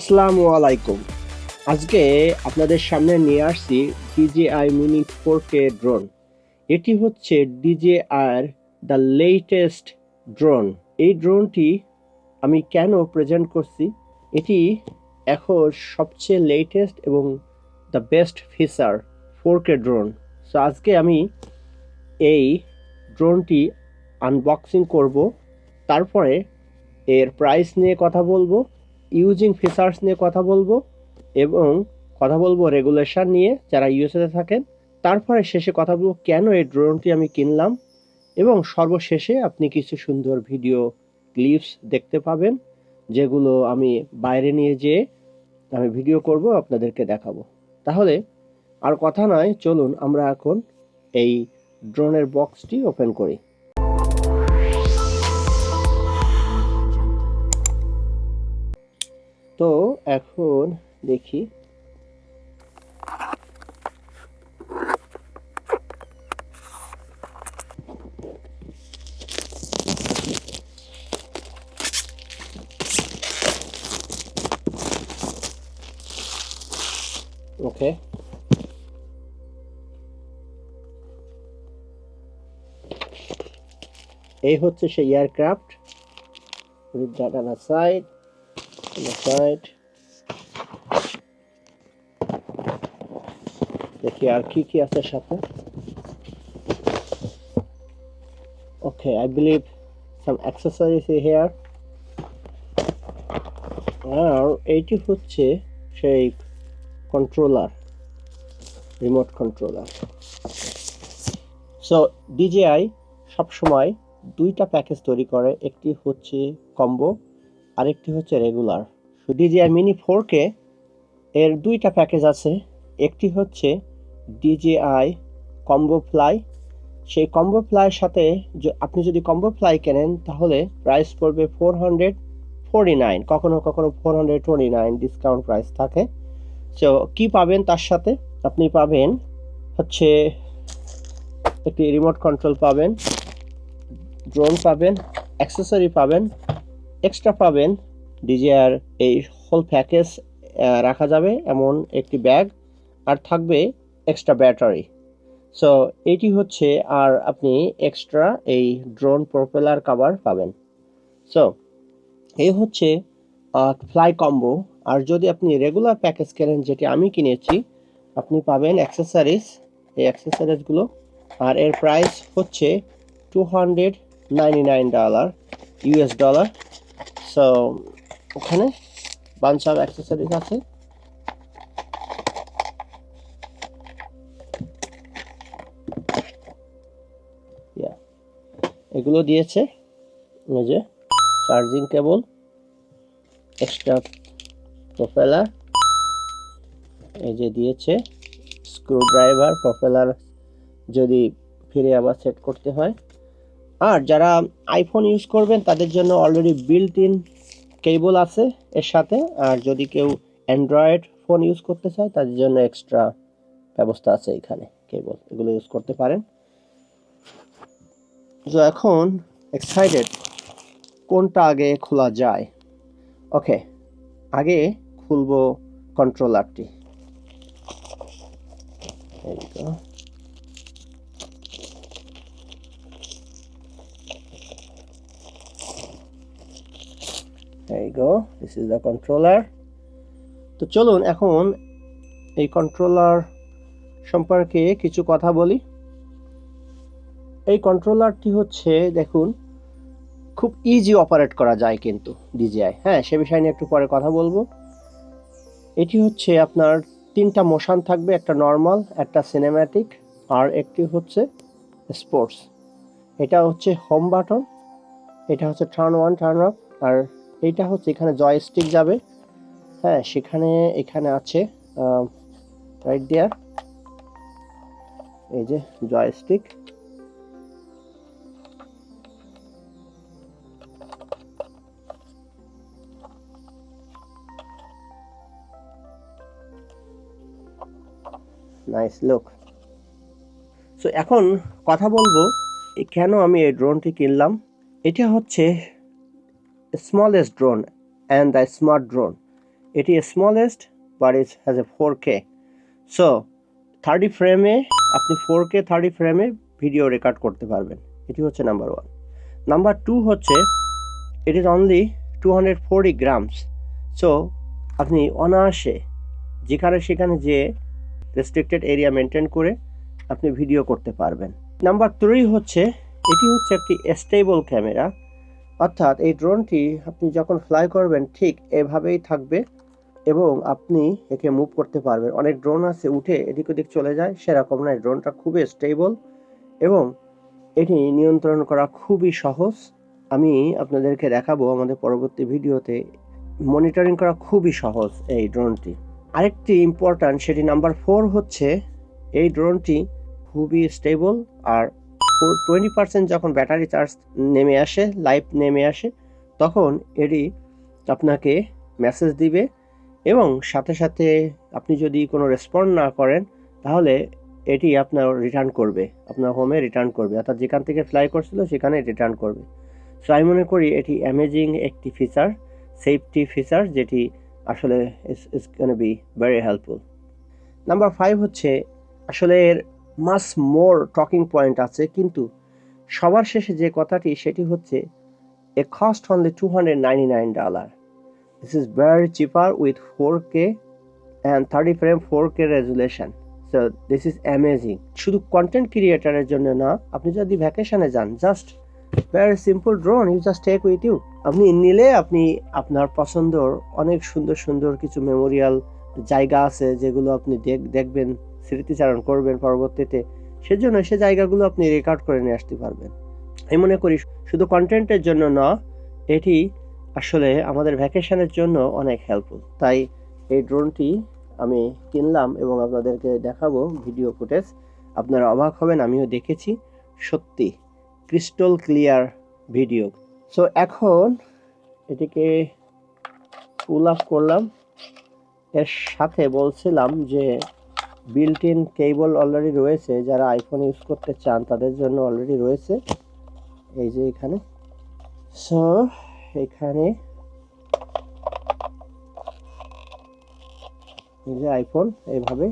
আসসালামু আলাইকুম। আজকে আপনাদের সামনে নিয়ে আসছি DJI mini four K drone. এটি হচ্ছে ডিজেআইয়ের দ্য লেটেস্ট ড্রোন। এই ড্রোনটি আমি কেন প্রেজেন্ট করছি? এটি এখন সবচেয়ে লেটেস্ট এবং the best feature four K drone. So আজকে আমি এই ড্রোনটি আনবক্সিং করব। তারপরে এর প্রাইস নিয়ে কথা বলব। ইউজিং ফিচার্স নিয়ে কথা বলব এবং কথা বলব রেগুলেশন নিয়ে যারা ইউএসএতে থাকেন। তারপরে শেষে কথা বলব কেন এই ড্রোনটি আমি কিনলাম এবং সর্বশেষে আপনি কিছু সুন্দর ভিডিও ক্লিপস দেখতে পাবেন, যেগুলো আমি বাইরে নিয়ে যেয়ে আমি ভিডিও করব, আপনাদেরকে দেখাবো। তাহলে আর কথা নয়, চলুন আমরা এখন এই ড্রোনের বক্সটি ওপেন করি। তো এখন দেখি। ওকে। এই হচ্ছে সেই aircraft on the side on the side. দেখি আর কি কি আছে সাথে? Okay, i believe some accessories here আর এইটি হচ্ছে সেই controller remote controller so DJI সবসময় দুইটা প্যাকেজ তৈরি করে, একটি হচ্ছে কম্বো আরেকটি হচ্ছে regular DJI mini four K এর দুইটা প্যাকেজ আছে। একটি হচ্ছে ডিজিআই কম্বো ফ্লাই সেই কম্বো ফ্লাইয়ের সাথে আপনি যদি কম্বো ফ্লাই কেনেন, তাহলে প্রাইস পড়বে ফোর হান্ড্রেড ফোরটি নাইন কখনো কখনো four hundred twenty nine discount price থাকে। সো কি পাবেন তার সাথে? আপনি পাবেন হচ্ছে একটি রিমোট কন্ট্রোল পাবেন ড্রোন পাবেন অ্যাক্সেসরি পাবেন এক্সট্রা পাবেন ডিজিআর এই হোল প্যাকেজ রাখা যাবে এমন একটি ব্যাগ আর থাকবে এক্সট্রা ব্যাটারি সো এটি হচ্ছে আর আপনি এক্সট্রা এই ড্রোন প্রপেলার কভার পাবেন। সো এই হচ্ছে ফ্লাই কম্বো আর যদি আপনি রেগুলার প্যাকেজ কেনেন, যেটি আমি কিনেছি, আপনি পাবেন অ্যাক্সেসরিজ এই অ্যাক্সেসরিজগুলো আর এর প্রাইস হচ্ছে two hundred ninety nine dollar US dollar so ওখানে বাঞ্চ অফ অ্যাক্সেসরিজ আছে. এগুলো দিয়েছে, এই যে চার্জিং কেবল এক্সট্রা প্রোপেলার এই যে দিয়েছে স্ক্রু ড্রাইভার প্রোপেলার যদি ফিরে আবার সেট করতে হয় আর যারা আইফোন ইউজ করবেন, তাদের জন্য অলরেডি বিল্ট ইন কেবল আছে এর সাথে। আর যদি কেউ অ্যান্ড্রয়েড ফোন ইউজ করতে চায়, তাদের জন্য এক্সট্রা ব্যবস্থা আছে এখানে কেবল এগুলো ইউজ করতে পারেন। তো এখন এক্সাইটেড কোনটা আগে খোলা যায়? ওকে আগে খুলবো কন্ট্রোলারটি There you go. There you go. This is the controller. তো চলুন এখন এই কন্ট্রোলার সম্পর্কে কিছু কথা বলি এই কন্ট্রোলারটি হচ্ছে, দেখুন, খুব ইজি অপারেট করা যায় কিন্তু ডিজিআই হ্যাঁ সে বিষয় নিয়ে একটু পরে কথা বলব এটি হচ্ছে আপনার তিনটা মোশন থাকবে, একটা নর্মাল একটা সিনেম্যাটিক আর একটি হচ্ছে স্পোর্টস এটা হচ্ছে হোম বাটন এটা হচ্ছে টার্ন ওয়ান টার্ন অফ আর এইটা হচ্ছে এখানে জয়স্টিক যাবে। হ্যাঁ সেখানে, এখানে আছে রাইট দেয়ার এই যে জয়স্টিক নাইস লুক সো এখন কথা বলব কেন আমি এই ড্রোনটি কিনলাম? এটা হচ্ছে smallest drone and the smart drone এটি smallest but it has a four K so thirty ফ্রেমে আপনি ফোর কে থার্টি ফ্রেমে ভিডিও রেকর্ড করতে পারবেন। এটি হচ্ছে নাম্বার ওয়ান নাম্বার টু হচ্ছে it is only two hundred forty grams so আপনি অনায়াসে, যেখানে সেখানে যে রেস্ট্রিক্টেড এরিয়া মেনটেন করে আপনি ভিডিও করতে পারবেন। নাম্বার থ্রি হচ্ছে, এটি হচ্ছে একটি স্টেবল ক্যামেরা অর্থাৎ এই ড্রোনটি আপনি যখন ফ্লাই করবেন, ঠিক এভাবেই থাকবে এবং আপনি একে মুভ করতে পারবেন। অনেক ড্রোন আছে, উঠে এদিক ওদিক চলে যায়, সেরকম নয়। ড্রোনটা খুবই স্টেবল এবং এটি নিয়ন্ত্রণ করা খুবই সহজ। আমি আপনাদেরকে দেখাবো আমাদের পরবর্তী ভিডিওতে। মনিটরিং করা খুবই সহজ এই ড্রোনটি। আরেকটি ইম্পর্ট্যান্ট সেটি নাম্বার ফোর হচ্ছে, এই ড্রোনটি খুবই স্টেবল আর টোয়েন্টি পার্সেন্ট যখন ব্যাটারি চার্জ নেমে আসে লাইভ নেমে আসে, তখন এটি আপনাকে মেসেজ দিবে এবং সাথে সাথে আপনি যদি কোনো রেসপন্ড না করেন, তাহলে এটি আপনার রিটার্ন করবে, আপনার হোমে রিটার্ন করবে। অর্থাৎ যেখান থেকে ফ্লাই করছিল, সেখানে রিটার্ন করবে। সো আমি মনে করি এটি অ্যামেজিং একটি ফিচার সেফটি ফিচার যেটি আসলে is can be very helpful number five হচ্ছে, আসলে এর মাস মোর টকিং পয়েন্ট আছে, কিন্তু সবার শেষে যে কথাটি, সেটি হচ্ছে a cost only two hundred ninety nine dollar this is very cheaper with four K and thirty frame four K resolution so this is amazing শুধু কন্টেন্ট ক্রিয়েটারের জন্য না, আপনি যদি ভ্যাকেশনে যান just very simple drone you just take with you আপনি নিলে আপনি আপনার পছন্দর অনেক সুন্দর সুন্দর কিছু মেমোরিয়াল জায়গা আছে, যেগুলো আপনি দেখ, দেখবেন। স্মৃতিচারণ করবেন পরবর্তীতে, সেজন্য সে জায়গাগুলো আপনি রেকর্ড করে নিয়ে আসতে পারবেন। আমি মনে করি শুধু কন্টেন্টের জন্য না, এটি আসলে আমাদের ভ্যাকেশনের জন্য অনেক হেল্পফুল তাই এই ড্রোনটি আমি কিনলাম এবং আপনাদেরকে দেখাবো ভিডিও ফুটেজ আপনারা অবাক হবেন, আমিও দেখেছি। সত্যি ক্রিস্টাল ক্লিয়ার ভিডিও সো এখন এটিকে পুল আপ করলাম। এর সাথে বলছিলাম যে বিল্ট ইন কেবল অলরেডি রয়েছে, যারা আইফোন ইউজ করতে চান, তাদের জন্য অলরেডি রয়েছে। এই যে এখানে। সো এখানে এই যে আইফোন এইভাবে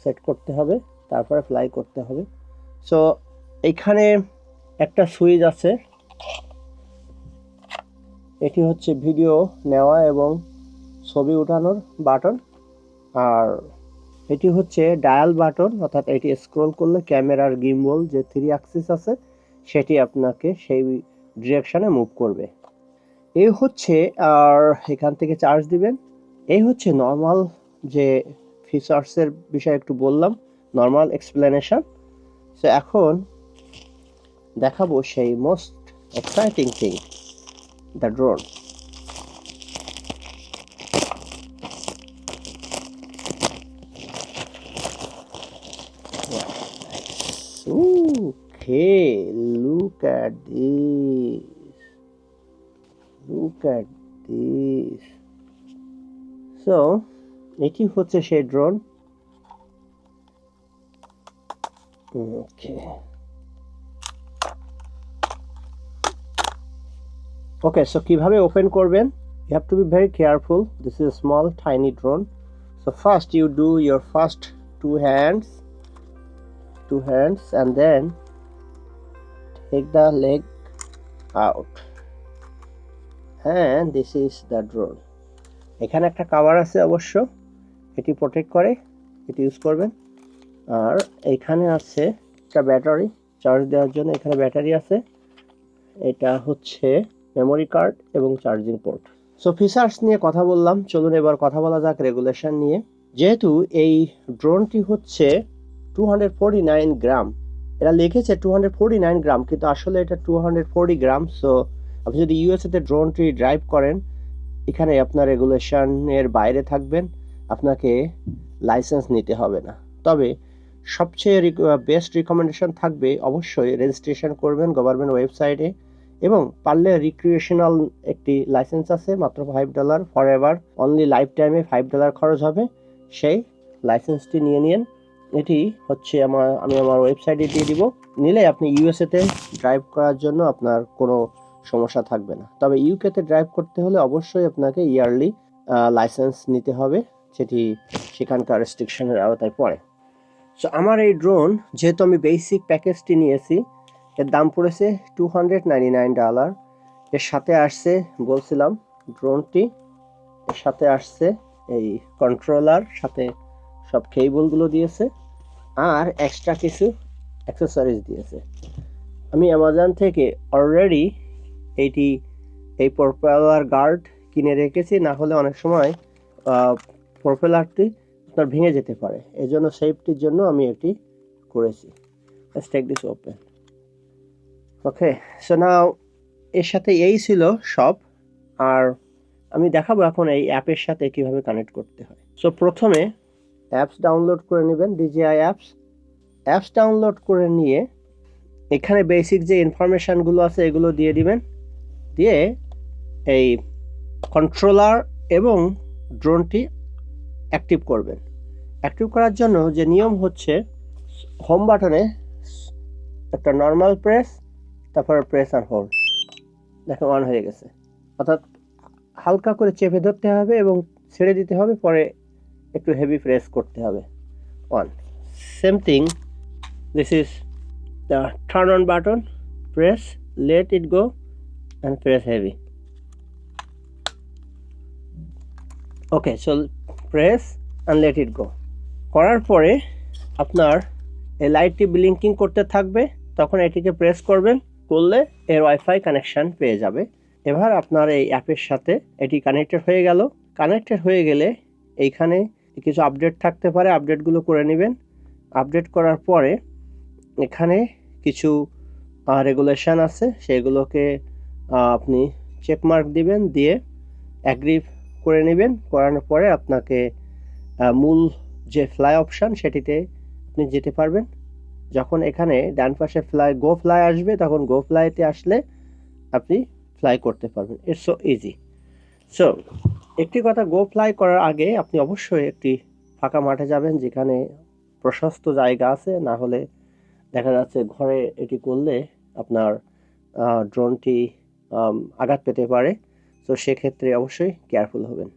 সেট করতে হবে, তারপরে ফ্লাই করতে হবে। সো এখানে একটা সুইচ আছে। এটি হচ্ছে ভিডিও নেওয়া এবং ছবি উঠানোর বাটন আর এটি হচ্ছে ডায়াল বাটন, অর্থাৎ এটি স্ক্রল করলে ক্যামেরার গিম্বল যে থ্রি অ্যাক্সিস আছে, সেটি আপনাকে সেই ডিরেকশনে মুভ করবে। এই হচ্ছে আর এখান থেকে চার্জ দিবেন। এই হচ্ছে নর্মাল যে ফিচার্সের বিষয়ে একটু বললাম নর্মাল এক্সপ্লেনেশন সো এখন দেখাবো সেই most exciting thing the drone Okay, look at this. Look at this. So, এটি হচ্ছে সেই ড্রোন ওকে ওকে সো কীভাবে ওপেন করবেন? You have to be very careful this is small tiny drone so first you do your first two hands two hands and then take the leg out. And this is the drone. এখানে একটা cover আছে অবশ্য। এটি protect করে। এটি use করবেন। আর এখানে আছে একটা ব্যাটারি চার্জ দেওয়ার জন্য। এখানে ব্যাটারি আছে। এটা হচ্ছে মেমোরি কার্ড এবং চার্জিং পোর্ট সো ফিচার্স নিয়ে কথা বললাম। চলুন এবার কথা বলা যাক রেগুলেশন নিয়ে। যেহেতু এই ড্রোনটি হচ্ছে two hundred forty nine gram এটা লিখেছে টু হান্ড্রেড নাইন গ্রাম, কিন্তু আসলে এটা টু হান্ড্রেড গ্রাম সো আপনি যদি ইউএসএতে ড্রোনটি ড্রাইভ করেন, এখানে আপনার রেগুলেশনের বাইরে থাকবেন, আপনাকে লাইসেন্স নিতে হবে না। তবে সবচেয়ে বেস্ট রিকমেন্ডেশন থাকবে অবশ্যই রেজিস্ট্রেশন করবেন গভর্নমেন্ট ওয়েবসাইটে এবং পারলে রিক্রিয়েশনাল একটি লাইসেন্স আছে, মাত্র five dollar forever only life টাইমে ফাইভ ডলার খরচ হবে, সেই লাইসেন্সটি নিয়ে নিন। এটি হচ্ছে আমার, আমি আমার ওয়েবসাইটে দিয়ে দিব। নিলে আপনি ইউএসএতে ড্রাইভ করার জন্য আপনার কোনো সমস্যা থাকবে না। তবে ইউকেতে ড্রাইভ করতে হলে অবশ্যই আপনাকে ইয়ারলি লাইসেন্স নিতে হবে। যেটি সেখানকার রেস্ট্রিকশনের আওতায় পড়ে। সো আমার এই ড্রোন যেহেতু আমি বেসিক প্যাকেজটি নিয়েছি, এর দাম পড়েছে two hundred ninety nine dollar এর সাথে আসছে, বলছিলাম ড্রোনটি এর সাথে আসছে এই কন্ট্রোলার সাথে সব কেবলগুলো দিয়েছে। আর এক্সট্রা কিছু অ্যাক্সেসরিজ দিয়েছে। আমি অ্যামাজন থেকে অলরেডি এইটি, এই প্রপেলার গার্ড কিনে রেখেছি, না হলে অনেক সময় প্রপেলারটি আপনার ভেঙে যেতে পারে। এই জন্য সেফটির জন্য আমি এটি করেছি। Let's this open. Okay so now এর সাথে এই ছিল সব আর আমি দেখাবো এখন এই অ্যাপের সাথে কীভাবে কানেক্ট করতে হয়। সো প্রথমে অ্যাপস ডাউনলোড করে নেবেন ডিজিআই অ্যাপস অ্যাপস ডাউনলোড করে নিয়ে এখানে বেসিক যে ইনফরমেশানগুলো আছে এগুলো দিয়ে দিবেন। দিয়ে এই কন্ট্রোলার এবং ড্রোনটি অ্যাক্টিভ করবেন। অ্যাক্টিভ করার জন্য যে নিয়ম হচ্ছে হোম বাটনে একটা নর্মাল প্রেস তারপর প্রেস আর হোল্ড দেখো অন হয়ে গেছে। অর্থাৎ হালকা করে চেপে ধরতে হবে এবং ছেড়ে দিতে হবে, পরে একটু হেভি প্রেস করতে হবে। On same thing this is the turn on button press let it go and press heavy okay so press and let it go করার পরে আপনার এই লাইটটি ব্লিঙ্কিং করতে থাকবে, তখন এটিকে প্রেস করবেন, করলে এর ওয়াইফাই কানেকশন পেয়ে যাবে। এবার আপনার এই অ্যাপের সাথে এটি কানেক্টেড হয়ে গেল। কানেক্টেড হয়ে গেলে এইখানে কিছু আপডেট থাকতে পারে আপডেটগুলো করে নেবেন। আপডেট করার পরে এখানে কিছু রেগুলেশন আছে, সেগুলোকে আপনি চেকমার্ক দিবেন, দিয়ে অ্যাগ্রি করে নেবেন। করানোর পরে আপনাকে মূল যে ফ্লাই অপশান সেটিতে আপনি যেতে পারবেন। যখন এখানে ডান পাশে ফ্লাই গো ফ্লাই আসবে, তখন গো ফ্লাইতে আসলে আপনি ফ্লাই করতে পারবেন। ইটস সো ইজি সো একটি কথা গো ফ্লাই করার আগে আপনি অবশ্যই একটি ফাঁকা মাঠে যাবেন যেখানে প্রশস্ত জায়গা আছে, না হলে দেখা যাচ্ছে ঘরে এটি করলে আপনার ড্রোনটি আঘাত পেতে পারে। তো সেক্ষেত্রে অবশ্যই কেয়ারফুল হবেন।